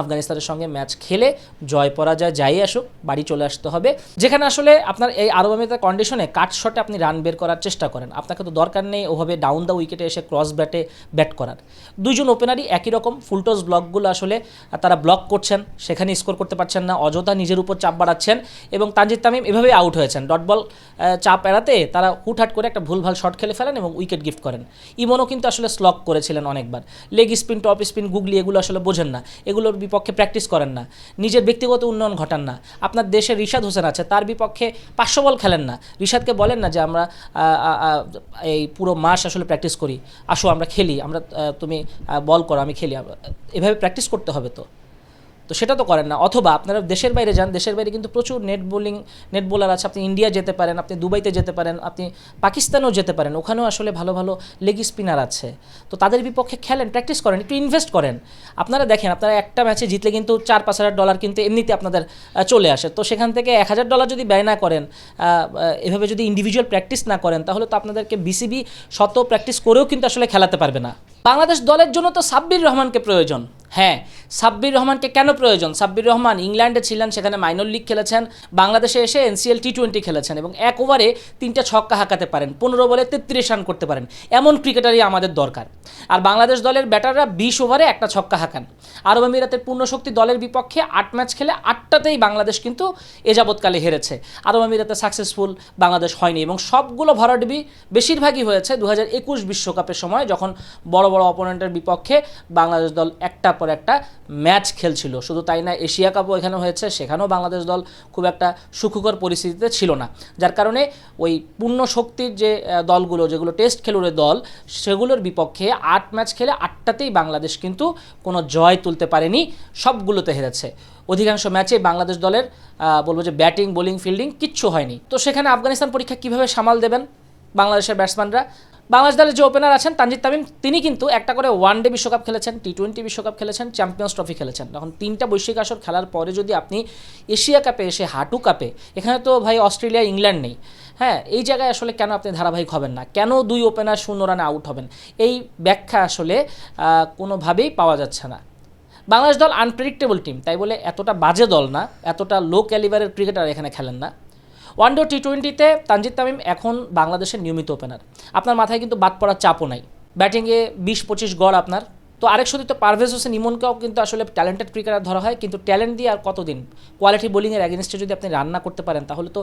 আফগানিস্তানের সঙ্গে ম্যাচ খেলে জয় পরাজয় যাই আসুক, বাড়ি চলে আসতে হবে। যেখানে আসলে আপনার এই আরব আমিরাতের কন্ডিশনে কাট শটে আপনি রান বের করার চেষ্টা করেন। আপনাকে তো দরকার নেই ওভাবে ডাউন দ্য উইকেটে এসে ক্রস ব্যাটে ব্যাট করার। দুইজন ওপেনারই একই রকম ফুলটস ব্লকগুলো আসলে তারা ব্লক করছেন সেখানে স্কোর করতে পারছেন না, অযথা নিজের উপর চাপ বাড়াচ্ছেন এবং তানজিদ তামিম এভাবেই আউট হয়েছেন। ডট বল চাপ এড়াতে তারা হুটহাট করে একটা ভুলভাল শট খেলে ফেলেন এবং উইকেট গিফট করেন। ইমনও কিন্তু আসলে স্লক করেছিলেন অনেকবার। Leg spin top spin googly এগুলো আসলে বোঝেন না। এগুলোর বিপক্ষে প্র্যাকটিস করেন না। নিজের ব্যক্তিগত উন্নয়ন ঘটান না। আপনার দেশে রিশাদ হোসেন আছে, তার বিপক্ষে পাঁচশো বল খেলেন না। রিশাদকে বলেন না যে আমরা এই পুরো মাস আসলে প্র্যাকটিস করি। আসো, আমরা খেলি, আমরা তুমি বল করো, আমি খেলি। এভাবে প্র্যাকটিস করতে হবে তো। তো সেটা তো করেন না। অথবা আপনারা দেশের বাইরে যান, দেশের বাইরে কিন্তু প্রচুর নেট বোলিং নেট বোলার আছে। আপনি ইন্ডিয়া যেতে পারেন, আপনি দুবাইতে যেতে পারেন, আপনি পাকিস্তানেও যেতে পারেন। ওখানেও আসলে ভালো ভালো লেগ স্পিনার আছে। তো তাদের বিপক্ষে খেলেন প্র্যাকটিস করেন, একটু ইনভেস্ট করেন। আপনারা দেখেন, আপনারা একটা ম্যাচে জিতলে কিন্তু চার, পাঁচ হাজার ডলার কিন্তু এমনিতে আপনাদের চলে আসে। তো সেখান থেকে এক হাজার ডলার যদি ব্যয় না করেন এভাবে যদি ইন্ডিভিজুয়াল প্র্যাকটিস না করেন, তাহলে তো আপনাদেরকে বিসিবি শত প্র্যাকটিস করেও কিন্তু আসলে খেলাতে পারবে না। বাংলাদেশ দলের জন্য তো সাব্বির রহমানকে প্রয়োজন। হ্যাঁ সাব্বির রহমানকে কেন প্রয়োজন? সাব্বির রহমান ইংল্যান্ডে ছিলেন, সেখানে মাইনর লিগ খেলেছেন, বাংলাদেশে এসে এনসিএল টি টোয়েন্টি খেলেছেন এবং এক ওভারে তিনটা ছক্কা হাঁকাতে পারেন, পনেরো বলে তেত্রিশ রান করতে পারেন। এমন ক্রিকেটারই আমাদের দরকার। আর বাংলাদেশ দলের ব্যাটাররা বিশ ওভারে একটা ছক্কা হাঁকান। আরব আমিরাতের পূর্ণশক্তি দলের বিপক্ষে আট ম্যাচ খেলে আটটাতেই বাংলাদেশ কিন্তু এ যাবৎকালে হেরেছে। আরব আমিরাতে সাকসেসফুল বাংলাদেশ হয়নি এবং সবগুলো ভরাডুবি বেশিরভাগই হয়েছে দু বিশ্বকাপের সময়, যখন বড় বড় অপোনেন্টের বিপক্ষে বাংলাদেশ দল একটা পর একটা ম্যাচ খেলছিল। শুধু তাই না, এশিয়া কাপও এখানে হয়েছে, সেখানেও বাংলাদেশ দল খুব একটা সুখকর পরিস্থিতিতে ছিল না। যার কারণে ওই পূর্ণ শক্তির যে দলগুলো, যেগুলো টেস্ট খেলুড়ে দল, সেগুলোর বিপক্ষে আট ম্যাচ খেলে আটটাতেই বাংলাদেশ কিন্তু কোনো জয় তুলতে পারেনি, সবগুলোতে হেরেছে। অধিকাংশ ম্যাচে বাংলাদেশ দলের বলব যে ব্যাটিং, বোলিং, ফিল্ডিং কিচ্ছু হয়নি। তো সেখানে আফগানিস্তান পরীক্ষা কীভাবে সামাল দেবেন বাংলাদেশের ব্যাটসম্যানরা? বাংলাদেশ দলের যে ওপেনার আছেন তানজিদ তামিম, তিনি কিন্তু একটা করে ওয়ান ডে বিশ্বকাপ খেলেছেন টি টোয়েন্টি বিশ্বকাপ খেলেছেন চ্যাম্পিয়ন্স ট্রফি খেলেছেন। তখন তিনটা বৈশ্বিক আসর খেলার পরে যদি আপনি এশিয়া কাপে এসে, হাঁটু কাপে এখানে তো ভাই অস্ট্রেলিয়া ইংল্যান্ড নেই। হ্যাঁ এই জায়গায় আসলে কেন আপনি ধারাবাহিক হবেন না? কেন দুই ওপেনার শূন্য রানে আউট হবেন? এই ব্যাখ্যা আসলে কোনোভাবেই পাওয়া যাচ্ছে না। বাংলাদেশ দল আনপ্রেডিক্টেবল টিম তাই বলে এতটা বাজে দল না, এতটা লো ক্যালিবারের ক্রিকেটার এখানে খেলেন না। ওয়ান ডে টি টোয়েন্টিতে তানজিদ তামিম এখন বাংলাদেশের নিয়মিত ওপেনার। আপনার মাথায় কিন্তু বাদ পড়ার চাপও নাই। ব্যাটিংয়ে বিশ পঁচিশ গড় আপনার। তো আরেক সত্যি তো পারভেজ হোসেন ইমনকেও কিন্তু আসলে ট্যালেন্টেড ক্রিকেটার ধরা হয়, কিন্তু ট্যালেন্ট দিয়ে আর কতদিন কোয়ালিটি বোলিংয়ের অ্যাগেনস্টে যদি আপনি রান্না করতে পারেন, তাহলে তো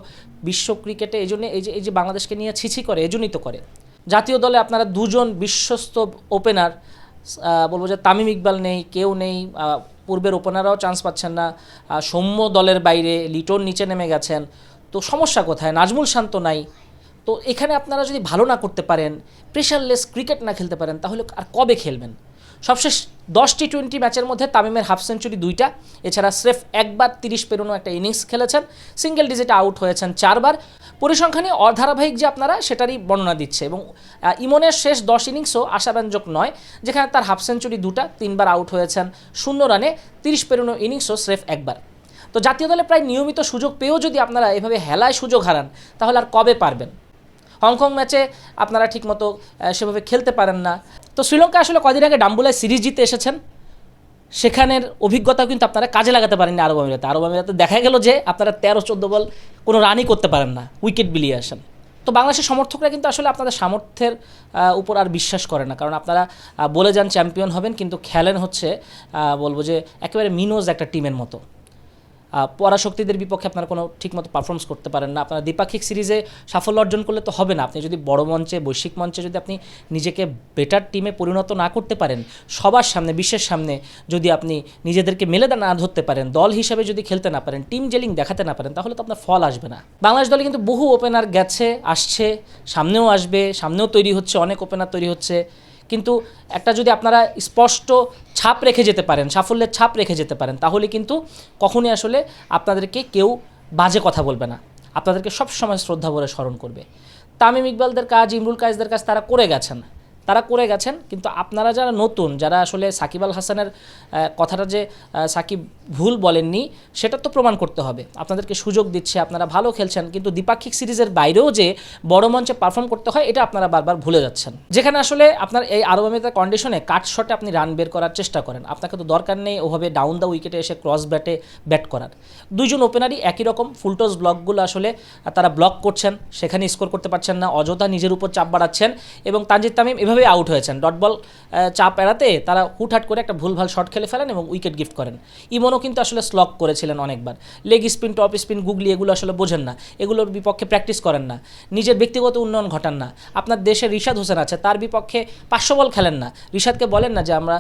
বিশ্ব ক্রিকেটে এই জন্য এই যে এই যে বাংলাদেশকে নিয়ে ছিছি করে এজন্যই তো করে। জাতীয় দলে আপনারা দুজন বিশ্বস্ত ওপেনার বলব যে তামিম ইকবাল নেই, কেউ নেই পূর্বের ওপেনাররাও চান্স পাচ্ছেন না। সৌম্য দলের বাইরে লিটন নিচে নেমে গেছেন। তো সমস্যা কোথায়? নাজমুল শান্ত নাই। তো এখানে আপনারা যদি ভালো না করতে পারেন প্রেশারলেস ক্রিকেট না খেলতে পারেন, তাহলে আর কবে খেলবেন? সবশেষ দশ টি টোয়েন্টি ম্যাচের মধ্যে তামিমের হাফ সেঞ্চুরি দুইটা। এছাড়া স্রেফ একবার তিরিশ পেরোনো একটা ইনিংস খেলেছেন। সিঙ্গেল ডিজিটে আউট হয়েছেন চারবার। পরিসংখ্যানে অধারাবাহিক যে আপনারা, সেটারই বর্ণনা দিচ্ছে। এবং ইমনের শেষ দশ ইনিংসও আশাব্যঞ্জক নয়। যেখানে তার হাফ সেঞ্চুরি দুটা, তিনবার আউট হয়েছেন শূন্য রানে তিরিশ পেরোনো ইনিংসও স্রেফ একবার। তো জাতীয় দলে প্রায় নিয়মিত সুযোগ পেয়েও যদি আপনারা এভাবে হেলায় সুযোগ হারান, তাহলে আর কবে পারবেন? হংকং ম্যাচে আপনারা ঠিকমতো সেভাবে খেলতে পারেন না। তো শ্রীলঙ্কা আসলে কদিন আগে ডাম্বুলায় সিরিজ জিতে এসেছেন। সেখানের অভিজ্ঞতা কিন্তু আপনারা কাজে লাগাতে পারেননি আরব আমিরাতে। আরব আমিরাতে দেখা গেল যে আপনারা তেরো, চোদ্দ বল কোনো রানই করতে পারেন না, উইকেট বিলিয়ে আসেন। তো বাংলাদেশের সমর্থকরা কিন্তু আসলে আপনাদের সামর্থ্যের উপর আর বিশ্বাস করে না। কারণ আপনারা বলে যান চ্যাম্পিয়ন হবেন, কিন্তু খেলেন হচ্ছে বলব যে একেবারে মিনোজ একটা টিমের মতো। পরাশক্তিদের বিপক্ষে আপনারা কোনো ঠিকমতো পারফরমেন্স করতে পারেন না। আপনারা দ্বিপাক্ষিক সিরিজে সাফল্য অর্জন করলে তো হবে না। আপনি যদি বড় মঞ্চে, বৈশ্বিক মঞ্চে যদি আপনি নিজেকে বেটার টিমে পরিণত না করতে পারেন, সবার সামনে, বিশ্বের সামনে যদি আপনি নিজেদেরকে মেলে না ধরতে পারেন, দল হিসাবে যদি খেলতে না পারেন টিম জেলিং দেখাতে না পারেন, তাহলে তো আপনার ফল আসবে না। বাংলাদেশ দলে কিন্তু বহু ওপেনার গেছে, আসছে, সামনেও আসবে, সামনেও তৈরি হচ্ছে, অনেক ওপেনার তৈরি হচ্ছে। কিন্তু একটা যদি আপনারা স্পষ্ট ছাপ রেখে যেতে পারেন, সাফল্যের ছাপ রেখে যেতে পারেন, তাহলে কিন্তু কখনই আসলে আপনাদেরকে কেউ বাজে কথা বলবে না। আপনাদেরকে সবসময় শ্রদ্ধা ভরে স্মরণ করবে। তামিম ইকবালদের কাজ, ইমরুল কাজদের কাজ তারা করে গেছেন। তারা করে গেছেন, কিন্তু আপনারা যারা নতুন, যারা আসলে সাকিব আল হাসানের কথাটা যে সাকিব ভুল বলেননি, সেটা তো প্রমাণ করতে হবে। আপনাদেরকে সুযোগ দিচ্ছে, আপনারা ভালো খেলছেন, কিন্তু দ্বিপাক্ষিক সিরিজের বাইরেও যে বড় মঞ্চে পারফর্ম করতে হয়, এটা আপনারা বারবার ভুলে যাচ্ছেন। যেখানে আসলে আপনার এই আরব আমিরাতের কন্ডিশনে কাট শটে আপনি রান বের করার চেষ্টা করেন। আপনাকে তো দরকার নেই ওভাবে ডাউন দ্য উইকেটে এসে ক্রস ব্যাটে ব্যাট করার। দুইজন ওপেনারই একই রকম ফুলটস ব্লকগুলো আসলে তারা ব্লক করছেন, সেখানে স্কোর করতে পারছেন না, অযথা নিজের উপর চাপ বাড়াচ্ছেন এবং তানজিদ তামিম এভাবেই আউট হয়েছেন। ডট বল চাপ এড়াতে তারা হুটহাট করে একটা ভুলভাল শট খেলে ফেলেন এবং উইকেট গিফট করেন। ইমনও কিন্তু আসলে স্লক করেছিলেন অনেকবার। Leg spin top spin googly এগুলো আসলে বোঝেন না। এগুলোর বিপক্ষে প্র্যাকটিস করেন না। নিজের ব্যক্তিগত উন্নয়ন ঘটান না। আপনার দেশে রিশাদ হোসেন আছে, তার বিপক্ষে পাঁচশো বল খেলেন না। রিশাদকে বলেন না যে আমরা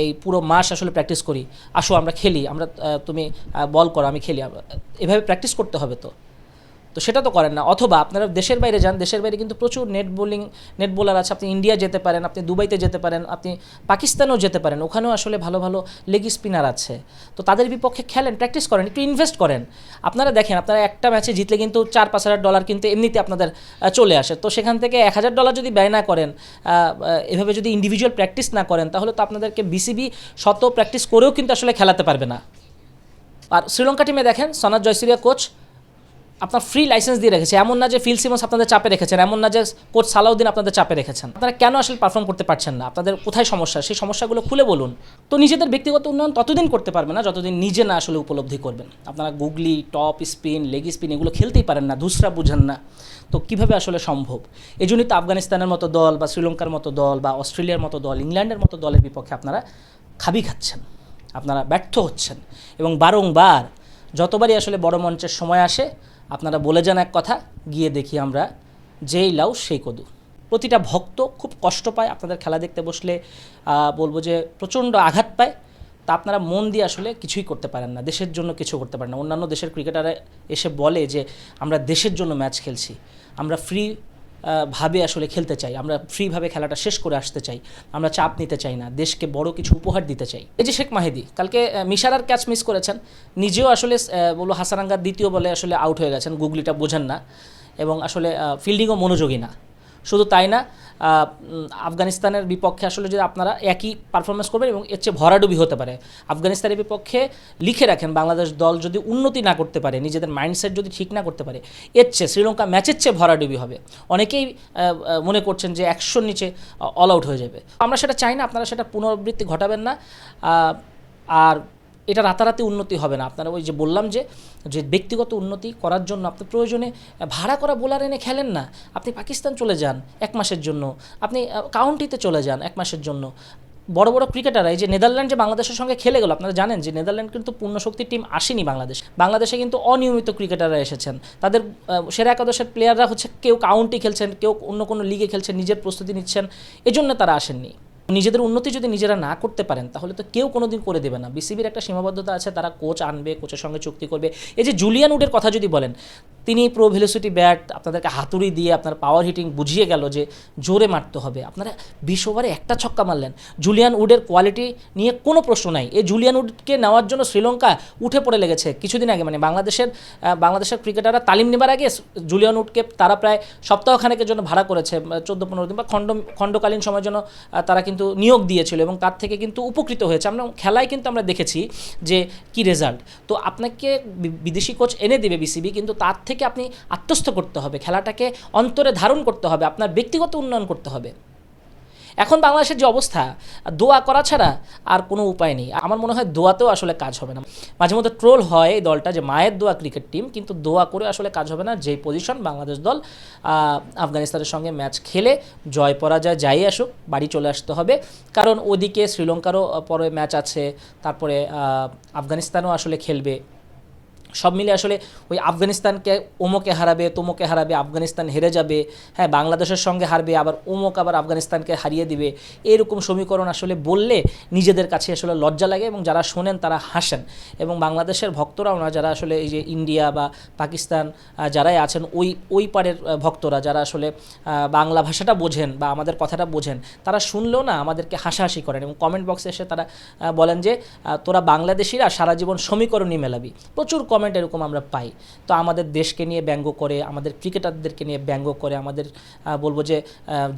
এই পুরো মাস আসলে প্র্যাকটিস করি। আসো, আমরা খেলি। আমরা তুমি বল করো, আমি খেলি। এভাবে প্র্যাকটিস করতে হবে তো। তো সেটা তো করেন না। অথবা আপনারা দেশের বাইরে যান, দেশের বাইরে কিন্তু প্রচুর নেট বোলিং নেট বোলার আছে। আপনি ইন্ডিয়া যেতে পারেন, আপনি দুবাইতে যেতে পারেন, আপনি পাকিস্তানেও যেতে পারেন। ওখানেও আসলে ভালো ভালো লেগ স্পিনার আছে। তো তাদের বিপক্ষে খেলেন প্র্যাকটিস করেন, একটু ইনভেস্ট করেন। আপনারা দেখেন, আপনারা একটা ম্যাচে জিতলে কিন্তু চার, পাঁচ হাজার ডলার কিন্তু এমনিতে আপনাদের চলে আসে। তো সেখান থেকে এক হাজার ডলার যদি ব্যয় না করেন এভাবে যদি ইন্ডিভিজুয়াল প্র্যাকটিস না করেন, তাহলে তো আপনাদেরকে বিসিবি শত প্র্যাকটিস করেও কিন্তু আসলে খেলাতে পারবে না। আর শ্রীলঙ্কা টিমে দেখেন সনাথ জয়সুরিয়া কোচ আপনার ফ্রি লাইসেন্স দিয়ে রেখেছে। এমন না যে ফিল সিমন্স আপনাদের চাপে রেখেছেন, এমন না যে কোচ সালাউদ্দিন আপনাদের চাপে রেখেছেন। আপনারা কেন আসলে পারফর্ম করতে পারছেন না? আপনাদের কোথায় সমস্যা? সেই সমস্যাগুলো খুলে বলুন। তো নিজেদের ব্যক্তিগত উন্নয়ন ততদিন করতে পারবেন না, যতদিন নিজে না আসলে উপলব্ধি করবেন। আপনারা googly top spin leg spin এগুলো খেলতেই পারেন না, দুসরা বুঝেন না। তো কীভাবে আসলে সম্ভব? এই জন্যই তো আফগানিস্তানের মতো দল বা শ্রীলঙ্কার মতো দল বা অস্ট্রেলিয়ার মতো দল, ইংল্যান্ডের মতো দলের বিপক্ষে আপনারা খাবি খাচ্ছেন। আপনারা ব্যর্থ হচ্ছেন। এবং বারংবার যতবারই আসলে বড় মঞ্চের সময় আসে আপনারা বলে যান এক কথা, গিয়ে দেখি আমরা যেই লাউ, সেই কদু। প্রতিটা ভক্ত খুব কষ্ট পায় আপনাদের খেলা দেখতে বসলে বলব যে প্রচণ্ড আঘাত পায়। তা আপনারা মন দিয়ে আসলে কিছুই করতে পারেন না, দেশের জন্য কিছু করতে পারেন না। অন্যান্য দেশের ক্রিকেটাররা এসে বলে যে, আমরা দেশের জন্য ম্যাচ খেলছি, আমরা ফ্রি ভাবে আসলে খেলতে চাই। আমরা ফ্রিভাবে খেলাটা শেষ করে আসতে চাই। আমরা চাপ নিতে চাই না। দেশকে বড় কিছু উপহার দিতে চাই। এই যে শেখ মাহেদি কালকে মিশারার ক্যাচ মিস করেছেন। নিজেও আসলে আহ, হাসারাঙ্গার দ্বিতীয় বলে আসলে আউট হয়ে গেছেন। গুগলিটা বোঝেন না। এবং আসলে ফিল্ডিংও মনোযোগী না। শুধু তাই না আফগানিস্তানের বিপক্ষে আসলে যদি আপনারা একই পারফরমেন্স করবেন এবং এর চেয়ে ভরাডুবি হতে পারে, আফগানিস্তানের বিপক্ষে লিখে রাখেন বাংলাদেশ দল যদি উন্নতি না করতে পারে, নিজেদের মাইন্ডসেট যদি ঠিক না করতে পারে, এর চেয়ে শ্রীলঙ্কা ম্যাচের চেয়ে ভরাডুবি হবে। অনেকেই মনে করছেন যে একশোর নিচে অল আউট হয়ে যাবে। আমরা সেটা চাই না, আপনারা সেটা পুনরাবৃত্তি ঘটাবেন না আর এটা রাতারাতি উন্নতি হবে না। আপনারা ওই যে বললাম যে যে ব্যক্তিগত উন্নতি করার জন্য আপনি প্রয়োজনে ভাড়া করা বোলার এনে খেলেন না। আপনি পাকিস্তান চলে যান এক মাসের জন্য। আপনি কাউন্টিতে চলে যান এক মাসের জন্য। বড় বড় ক্রিকেটাররা এই যে নেদারল্যান্ড যে বাংলাদেশের সঙ্গে খেলে গেল, আপনারা জানেন যে নেদারল্যান্ড কিন্তু পূর্ণ শক্তির টিম আসেনি বাংলাদেশ। বাংলাদেশে কিন্তু অনিয়মিত ক্রিকেটাররা এসেছেন। তাদের সেরা একাদশের প্লেয়াররা হচ্ছে কেউ কাউন্টি খেলছেন, কেউ অন্য কোনো লিগে খেলছেন, নিজের প্রস্তুতি নিচ্ছেন। এজন্য তারা আসেননি। নিজেদের উন্নতি যদি নিজেরা না করতে পারেন, তাহলে তো কেউ কোনো দিন করে দেবে না। বিসিবির একটা সীমাবদ্ধতা আছে, তারা কোচ আনবে কোচের সঙ্গে চুক্তি করবে। এই যে জুলিয়ান উডের কথা যদি বলেন তিনি প্রো ভেলোসিটি ব্যাট আপনাদেরকে হাতুড়ি দিয়ে আপনার পাওয়ার হিটিং বুঝিয়ে গেল যে জোরে মারতে হবে। আপনারা বিশ ওভারে একটা ছক্কা মারলেন। জুলিয়ান উডের কোয়ালিটি নিয়ে কোনো প্রশ্ন নাই। এই জুলিয়ান উডকে নেওয়ার জন্য শ্রীলঙ্কা উঠে পড়ে লেগেছে কিছুদিন আগে। মানে বাংলাদেশের বাংলাদেশের ক্রিকেটাররা তালিম নেবার আগে জুলিয়ান উডকে তারা প্রায় সপ্তাহখানেকের জন্য ভাড়া করেছে চোদ্দ পনেরো দিন, বা খণ্ড, খণ্ডকালীন সময়ের জন্য তারা কিন্তু নিয়োগ দিয়েছিল এবং তার থেকে কিন্তু উপকৃত হয়েছে। আমরা খেলায় কিন্তু আমরা দেখেছি যে কি রেজাল্ট তো আপনাকে বিদেশি কোচ এনে দেবে বিসিবি কিন্তু তার থেকে আপনি আত্মস্থ করতে হবে, খেলাটাকে অন্তরে ধারণ করতে হবে, আপনার ব্যক্তিগত উন্নয়ন করতে হবে। এখন বাংলাদেশের যে অবস্থা, দোয়া করা ছাড়া আর কোনো উপায় নেই। আমার মনে হয় দোয়াতেও আসলে কাজ হবে না। মাঝে মধ্যে ট্রোল হয় এই দলটা যে মায়ের দোয়া ক্রিকেট টিম কিন্তু দোয়া করে আসলে কাজ হবে না। যেই পজিশন বাংলাদেশ দল আফগানিস্তানের সঙ্গে ম্যাচ খেলে জয় পরাজয় যাই আসুক, বাড়ি চলে আসতে হবে। কারণ ওদিকে শ্রীলঙ্কারও পরে ম্যাচ আছে, তারপরে আফগানিস্তানও আসলে খেলবে। সব মিলে আসলে ওই আফগানিস্তানকে ওমোকে হারাবে, তোমোকে হারাবে, আফগানিস্তান হেরে যাবে হ্যাঁ বাংলাদেশের সঙ্গে হারবে, আবার ওমোক আবার আফগানিস্তানকে হারিয়ে দিবে, এরকম সমীকরণ আসলে বললে নিজেদের কাছে আসলে লজ্জা লাগে এবং যারা শোনেন তারা হাসেন। এবং বাংলাদেশের ভক্তরাও না, যারা আসলে এই যে ইন্ডিয়া বা পাকিস্তান যারাই আছেন, ওই ওই পারের ভক্তরা যারা আসলে বাংলা ভাষাটা বোঝেন বা আমাদের কথাটা বোঝেন, তারা শুনলেও না আমাদেরকে হাসাহাসি করেন এবং কমেন্ট বক্সে এসে তারা বলেন যে তোরা বাংলাদেশিরা সারা জীবন সমীকরণই মেলাবি। প্রচুর কমেন্ট এরকম আমরা পাই। তো আমাদের দেশকে নিয়ে ব্যঙ্গ করে, আমাদের ক্রিকেটারদেরকে নিয়ে ব্যঙ্গ করে, আমাদের বলব যে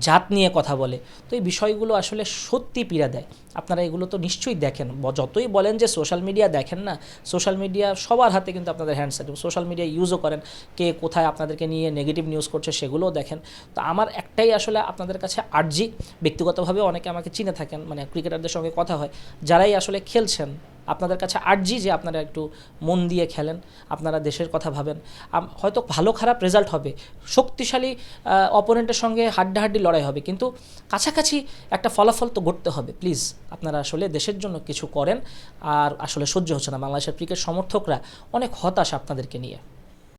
জাত নিয়ে কথা বলে, তো এই বিষয়গুলো আসলে সত্যি পীড়া দেয়। আপনারা এগুলো তো নিশ্চয়ই দেখেন। যতই বলেন যে সোশ্যাল মিডিয়া দেখেন না সোশ্যাল মিডিয়া সবার হাতে কিন্তু আপনাদের হ্যান্ডসেট সোশ্যাল মিডিয়া ইউজও করেন, কে কোথায় আপনাদেরকে নিয়ে নেগেটিভ নিউজ করছে সেগুলোও দেখেন। তো আমার একটাই আসলে আপনাদের কাছে আর্জি, ব্যক্তিগতভাবে অনেকে আমাকে চিনে থাকেন মানে ক্রিকেটারদের সঙ্গে কথা হয়, যারাই আসলে খেলছেন। আপনাদের কাছে আর্জি যে আপনারা একটু মন দিয়ে খেলেন, আপনারা দেশের কথা ভাবেন। হয়তো ভালো খারাপ রেজাল্ট হবে, শক্তিশালী অপোনেন্টের সঙ্গে হাড্ডাহাড্ডি লড়াই হবে, কিন্তু কাছাকাছি একটা ফলাফল তো গড়তে হবে। প্লিজ আপনারা আসলে দেশের জন্য কিছু করেন, আর আসলে সহ্য হচ্ছে না। বাংলাদেশের ক্রিকেট সমর্থকরা অনেক হতাশ আপনাদেরকে নিয়ে।